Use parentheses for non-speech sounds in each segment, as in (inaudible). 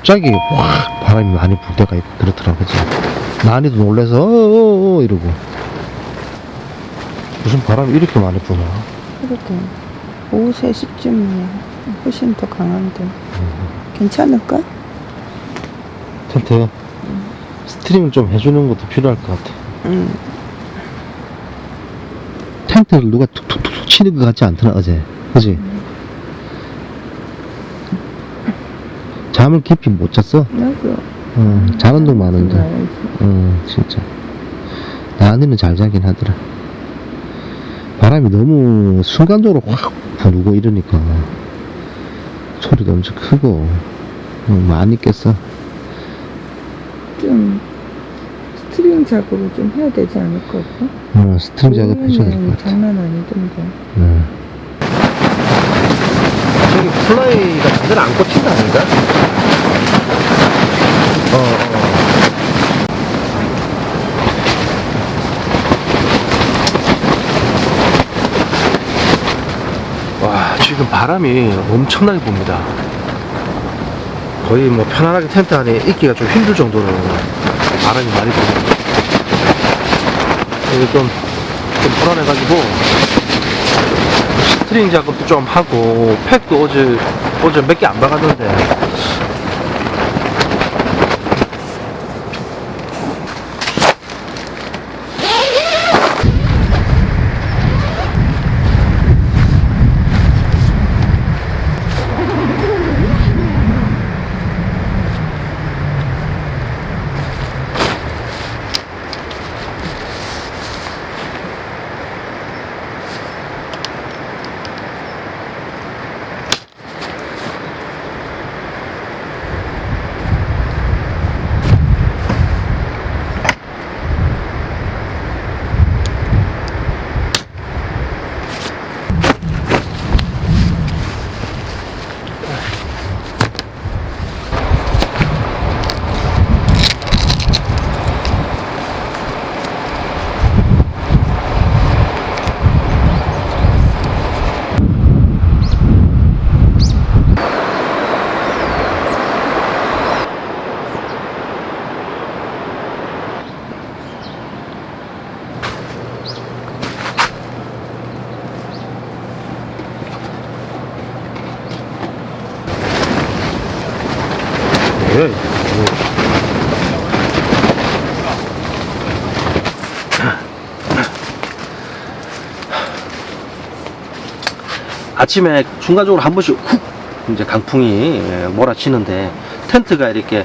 갑자기 확 바람이 많이 불 때가 있고 그렇더라 그지 난이도 놀래서 어어어 이러고. 무슨 바람이 이렇게 많이 부나? 그러게. 오후 3시쯤이면 훨씬 더 강한데. 괜찮을까? 텐트 스트링을 좀 해주는 것도 필요할 것 같아. 응. 텐트를 누가 툭툭툭 치는 것 같지 않더라 어제. 그지 잠을 깊이 못 잤어 나도. 어, 자는 동 많은데. 어 진짜 나한테는 잘 자긴 하더라 바람이 너무 순간적으로 확 부르고 이러니까 소리도 엄청 크고 어, 많이 깼어 좀 스트링 작업을 좀 해야 되지 않을까? 어, 스트링 작업 해줘야 될 것 같아 장난 아니던데. 네. 저기 플라이가 제대로 안 꽂힌다는가? 어, 어. 와, 지금 바람이 엄청나게 붑니다. 거의 뭐 편안하게 텐트 안에 있기가 좀 힘들 정도로 바람이 많이 붑니다. 이게 좀, 좀 불안해가지고 스트링 작업도 좀 하고 팩도 어제 어제 몇 개 안 박았는데 뭐야 이거 아침에 순간적으로 한 번씩 훅 이제 강풍이 예, 몰아치는데 텐트가 이렇게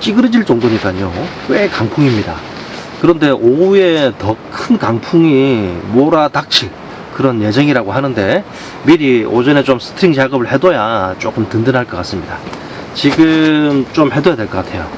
찌그러질 정도니까요. 꽤 강풍입니다. 그런데 오후에 더 큰 강풍이 몰아닥칠 그런 예정이라고 하는데 미리 오전에 좀 스트링 작업을 해둬야 조금 든든할 것 같습니다 지금 좀 해둬야 될 것 같아요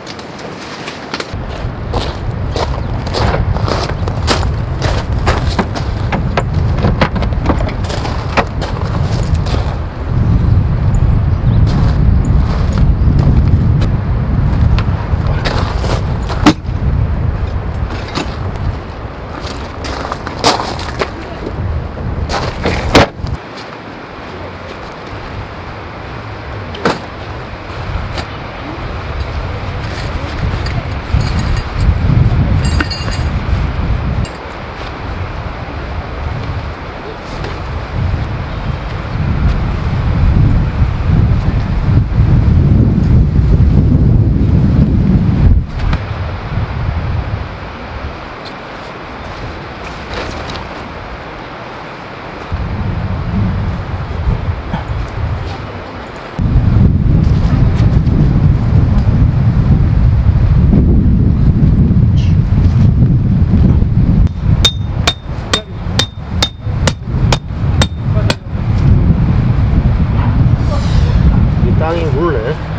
이 땅이 울네.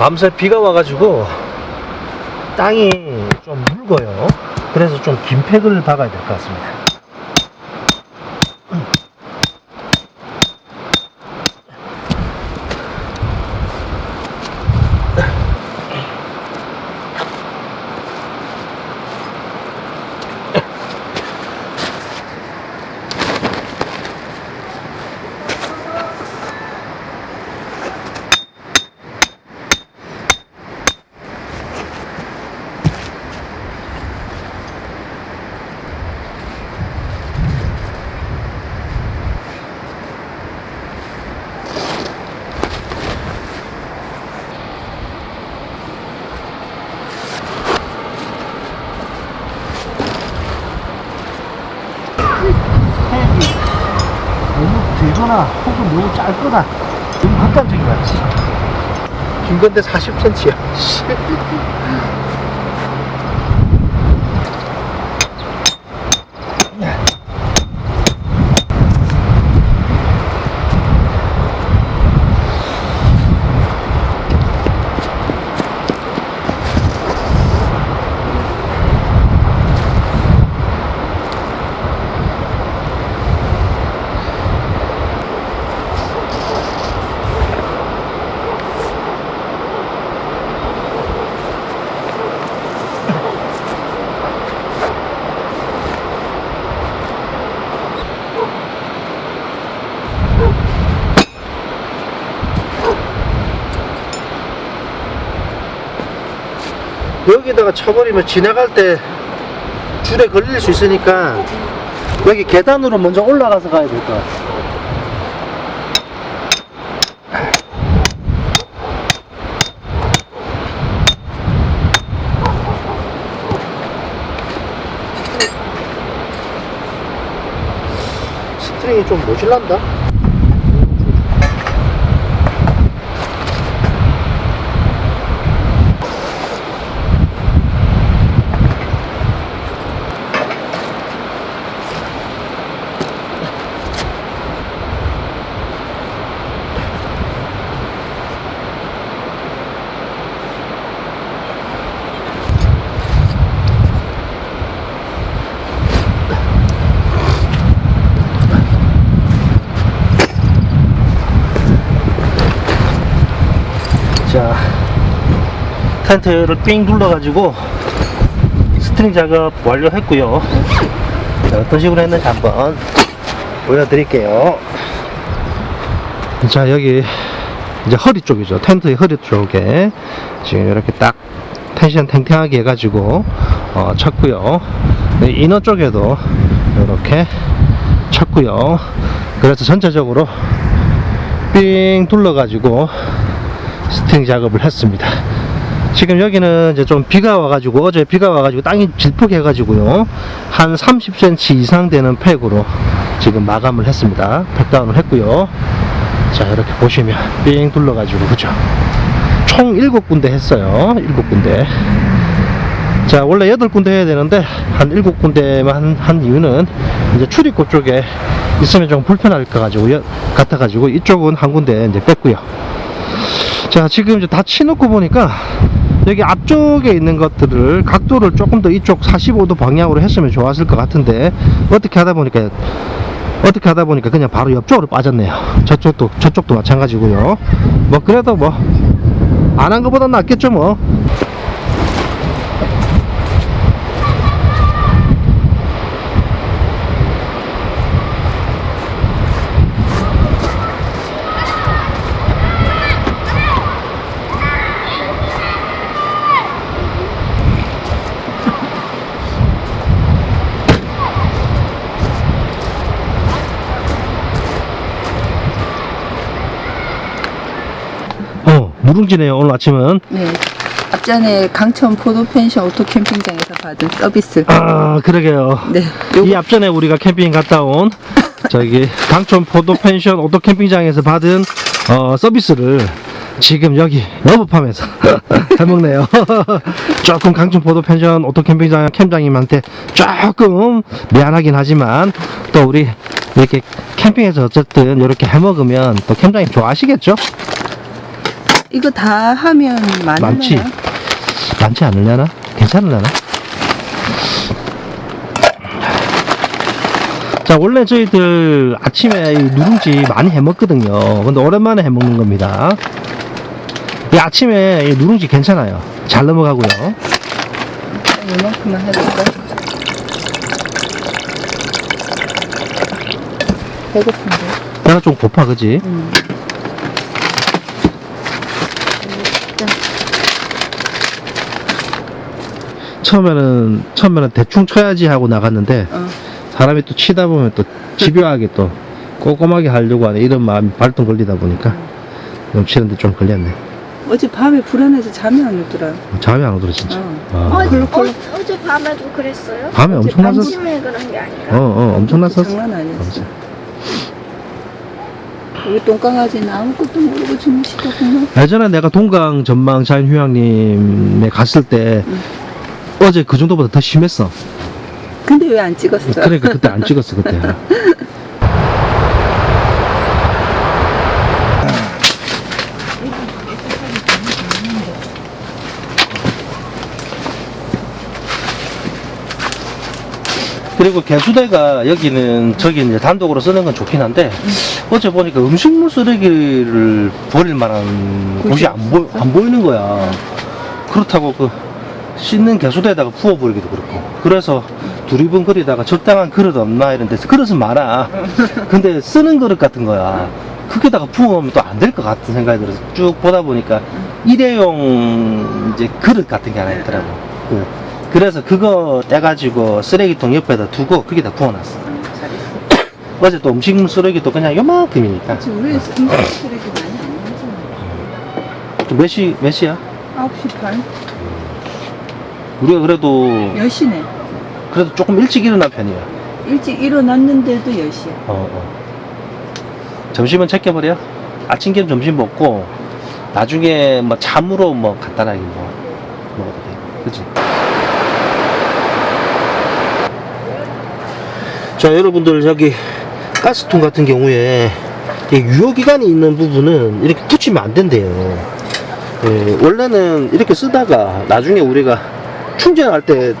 밤새 비가 와가지고 땅이 좀 묽어요. 그래서 좀 긴 팩을 박아야 될 것 같습니다. 길거나 혹은 너무 짧거나 너무 극단적인 거 같지. 긴 건데 40cm야. (laughs) 여기다가 쳐버리면 지나갈 때 줄에 걸릴 수 있으니까 여기 계단으로 먼저 올라가서 가야 될 것 같아. 스트링이 좀 모질란다? 자 텐트를 삥 둘러가지고 스트링 작업 완료했고요. 자, 어떤 식으로 했는지 한번 보여드릴게요. 자 여기 이제 허리 쪽이죠. 텐트의 허리 쪽에 지금 이렇게 딱 텐션 탱탱하게 해가지고 어, 쳤고요. 네, 이너 쪽에도 이렇게 쳤고요. 그래서 전체적으로 삥 둘러가지고 스팅 작업을 했습니다. 지금 여기는 이제 좀 비가 와가지고 어제 비가 와가지고 땅이 질퍽해가지고요 한 30cm 이상 되는 팩으로 지금 마감을 했습니다. 팩다운을 했고요. 자 이렇게 보시면 삥 둘러가지고 그죠? 총 7군데 했어요. 7군데. 자 원래 8군데 해야 되는데 한 7군데만 한, 한 이유는 이제 출입구 쪽에 있으면 좀 불편할 것 가지고 여- 같아 가지고 이쪽은 한 군데 이제 뺐고요. 자 지금 이제 다 치놓고 보니까 여기 앞쪽에 있는 것들을 각도를 조금 더 이쪽 45도 방향으로 했으면 좋았을 것 같은데 어떻게 하다 보니까 어떻게 하다 보니까 그냥 바로 옆쪽으로 빠졌네요. 저쪽도 저쪽도 마찬가지고요. 뭐 그래도 뭐 안 한 것보다 낫겠죠 뭐 어 누룽지네요 오늘 아침은 네. 앞전에 강천 포도 펜션 오토 캠핑장에서 받은 서비스. 아 그러게요 네. 이 요거 앞전에 우리가 캠핑 갔다 온 저기 강촌 포도 펜션 오토 캠핑장에서 받은 어, 서비스를 지금 여기 러브팜에서 (laughs) 해먹네요. (laughs) 조금 강촌 포도 펜션 오토 캠핑장 캠장님한테 조금 미안하긴 하지만 또 우리 이렇게 캠핑에서 어쨌든 이렇게 해먹으면 또 캠장님 좋아하시겠죠? 이거 다 하면 많이 많지? 많지 않으려나? 괜찮으려나? 자, 원래 저희들 아침에 이 누룽지 많이 해 먹거든요. 근데 오랜만에 해 먹는 겁니다. 이 아침에 이 누룽지 괜찮아요. 잘 넘어가고요. 이만큼만 해볼까? 배고픈데. 내가 좀 고파, 그지? 음. 처음에는, 처음에는 대충 쳐야지 하고 나갔는데, 어. 사람이 또 치다 보면 또 집요하게 또 꼼꼼하게 하려고 하는 이런 마음이 발동 걸리다 보니까 좀 치는데 좀 걸렸네. 어제 밤에 불안해서 잠이 안 오더라. 잠이 안 오더라, 진짜. 어. 아. 어, 콜록, 콜록. 어, 어제 밤에도 그랬어요? 밤에 엄청 났었어. 아침에 그런 게 아니라. 어, 어, 엄청 났었어. 장난 아니었어. 우리 똥강아지는 아무것도 모르고 주무시더구나. 예전에 내가 동강 전망 자연휴양림에 갔을 때 어제 그 정도보다 더 심했어. 근데 왜 안 찍었어? 그러니까 그때 안 찍었어 그때. (laughs) 그리고 개수대가 여기는 저기 이제 단독으로 쓰는 건 좋긴 한데 어제 보니까 음식물 쓰레기를 버릴 만한 곳이 안, 보, 안 보이는 거야. 그렇다고 그 씻는 개수대에다가 부어버리기도 그렇고 그래서 두리번거리다가 적당한 그릇 없나 이런 데서 그릇은 많아 (laughs) 근데 쓰는 그릇 같은 거야 그게다가 부어놓으면 또 안 될 것 같은 생각이 들어서 쭉 보다 보니까 일회용 이제 그릇 같은 게 하나 있더라고 그, 그래서 그거 떼가지고 쓰레기통 옆에다 두고 거기다 부어놨어 (coughs) 어제 또 음식물 쓰레기도 그냥 요만큼이니까 지금 우리 음식 쓰레기 많이 안 나잖아. 몇 시, 몇 시야? 9시 반? 우리가 그래도 10시네. 그래도 조금 일찍 일어난 편이야 일찍 일어났는데도 10시야. 어, 어. 점심은 챙겨버려. 아침 겸 점심 먹고 나중에 뭐 참으로 뭐 간단하게 뭐 먹어도 돼. 그치? 자, 여러분들 여기 가스통 같은 경우에 이 유효기간이 있는 부분은 이렇게 붙이면 안 된대요. 예, 원래는 이렇게 쓰다가 나중에 우리가 충전할 때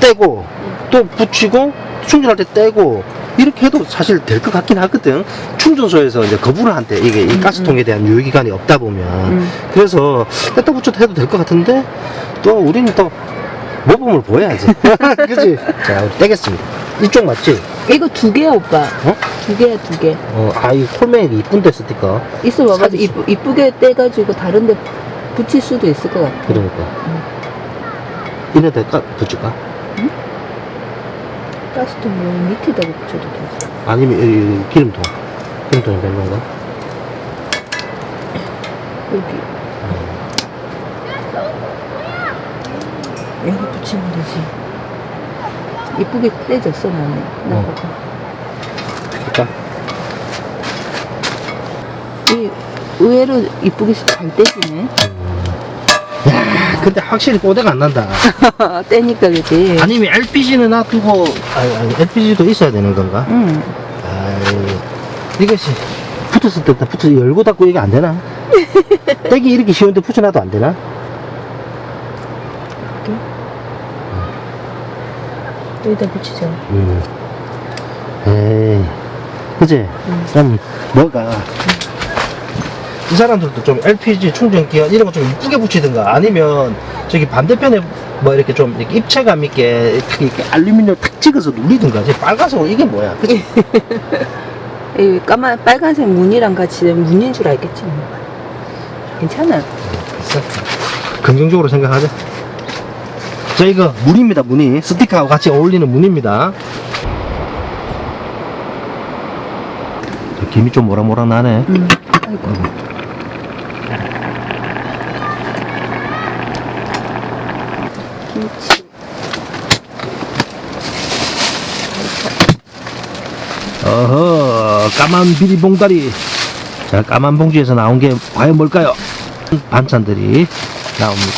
떼고 또 붙이고 충전할 때 떼고 이렇게 해도 사실 될 것 같긴 하거든. 충전소에서 이제 거부를 한대. 이게 이 음, 가스통에 대한 유효기간이 없다 보면. 음. 그래서 뺐다 붙여도 해도 될 것 같은데 또 우리는 또 모범을 보여야지. (laughs) 그지? 자, 우리 떼겠습니다. 이쪽 맞지? 이거 두 개야, 오빠. 어? 두 개야, 두 개. 어, 아, 이 콜맹이 이쁜데 스티커. 있어 봐봐. 사진 이쁘, 이쁘게 떼가지고 다른데 붙일 수도 있을 것 같아. 그러니까. 이래 될까? 붙일까? 가스통 여기 밑에다가 붙여도 되지. 아니면 여기, 여기 기름통. 기름통이 별론가? 여기. 여기 붙이면 되지. 이쁘게 떼졌어, 나는. 나 어. 이 의외로 이쁘게 잘 떼지네. 야, 근데 확실히 뽀대가 안 난다. (laughs) 떼니까 그지. 아니면 LPG는 놔두고, 아니, 아니, LPG도 있어야 되는 건가? 응. 아이, 이것이 붙었을 때부터 붙어 열고 닫고 이게 안 되나? (laughs) 떼기 이렇게 쉬운데 붙여놔도 안 되나? 여기다 붙이자. 음. 에이, 그지? 음. 좀, 뭐가. 이 사람들도 좀 LPG 충전기와 이런 거 좀 이쁘게 붙이든가 아니면 저기 반대편에 뭐 이렇게 좀 이렇게 입체감 있게 탁 이렇게 알루미늄 탁 찍어서 누리든가. 저 빨간색으로 이게 뭐야? 그지? (laughs) 이 까만 빨간색 무늬랑 같이 무늬인 줄 알겠지. 뭐. 괜찮아. 있어. 긍정적으로 생각하자. 자, 이거 무늬입니다, 무늬. 스티커하고 같이 어울리는 무늬입니다. 저 김이 좀 모락모락 나네. 음. 아이고. 김치. 어허, 까만 비리 봉다리. 자, 까만 봉지에서 나온 게 과연 뭘까요? 반찬들이 나옵니다.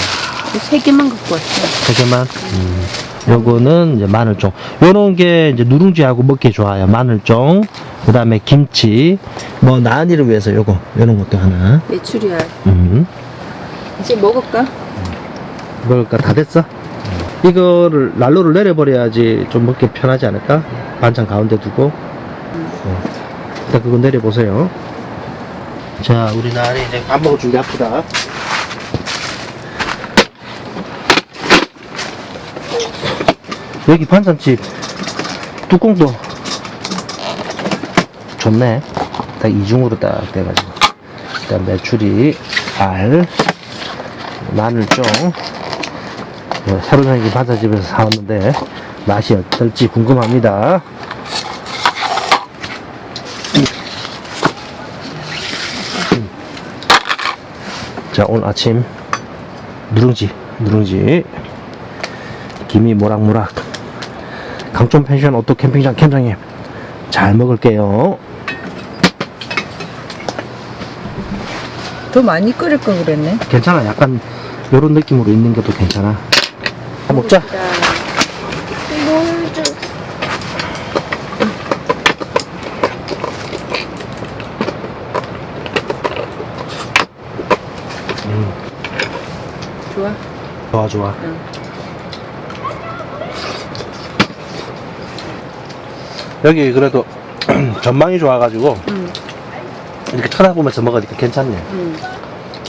세 개만 갖고 왔어. 세 개만. 음. 요거는 이제 마늘종. 요런 게 이제 누룽지하고 먹기 좋아요. 마늘종. 그 다음에 김치. 뭐, 나은이를 위해서 요거, 요런 것도 하나. 메추리알. 음. 이제 먹을까? 뭘까? 다 됐어? 이거를 난로를 내려버려야지 좀 먹기 편하지 않을까? 반찬 가운데 두고. 어. 일단 그거 내려보세요. 자, 우리 나은이 이제 밥 먹을 준비 합시다. 여기 반찬집 뚜껑도 좋네. 딱 이중으로 딱 돼가지고. 일단 메추리, 알, 마늘종. 어, 새로 생긴 반찬집에서 사왔는데 맛이 어떨지 궁금합니다. 자, 오늘 아침 누룽지, 누룽지. 김이 모락모락. 강촌 펜션 오토 캠핑장 캠장님 잘 먹을게요. 더 많이 끓일 걸 그랬네. 괜찮아. 약간 요런 느낌으로 있는 것도 괜찮아. 한번 먹자. 뭘 줘? 음, 좋아. 좋아, 좋아. 응. 여기 그래도 (clears throat) 전망이 좋아가지고 응. 이렇게 쳐다보면서 먹으니까 괜찮네. 응.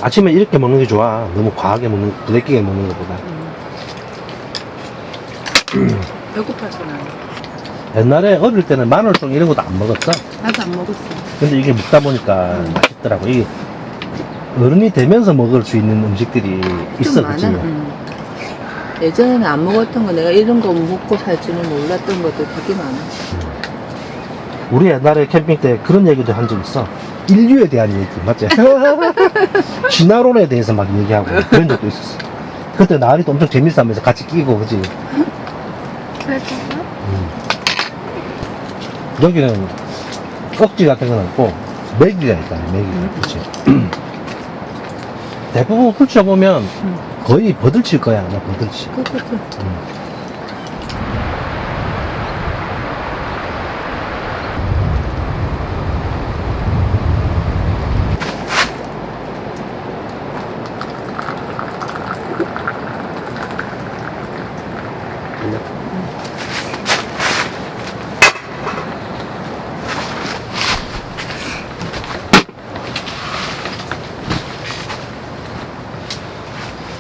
아침에 이렇게 먹는 게 좋아. 너무 과하게 먹는, 부대끼게 먹는 것보다. 배고파서 나. 옛날에 어릴 때는 마늘송 이런 것도 안 먹었어. 나도 안 먹었어. 근데 이게 먹다 보니까 음. 맛있더라고. 이게 어른이 되면서 먹을 수 있는 음식들이 있어, 좀 많아. 그치? 응. 예전에는 안 먹었던 거 내가 이런 거 먹고 살 줄은 몰랐던 것도 되게 많아. 우리 옛날에 캠핑 때 그런 얘기도 한 적 있어. 인류에 대한 얘기, 맞지? (laughs) 진화론에 대해서 막 얘기하고 그런 적도 있었어. 그때 나리도 엄청 재밌어 하면서 같이 끼고, 그지? 그랬어요? 여기는 꺽지 같은 건 없고, 메기가 있다, 메기. 음. 그치? (clears throat) 대부분 훑어보면 음. 거의 버들칠 거야, 아마 버들치. 그것도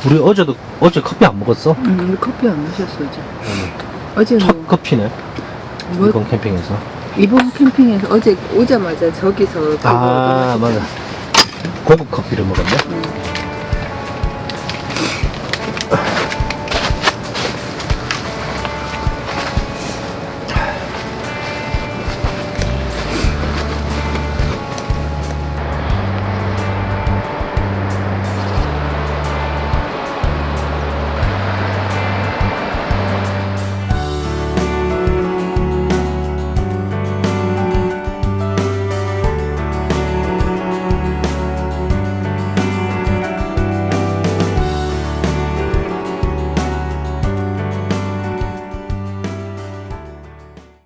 우리 어제도, 어제 커피 안 먹었어? 응, 우리 커피 안 마셨어, 어제. 음. 어제 첫 뭐, 커피네. 뭐 이번 캠핑에서. 이번 캠핑에서 어제 오자마자 저기서 그거 아. 맞아. 고급 커피를 먹었네. 응.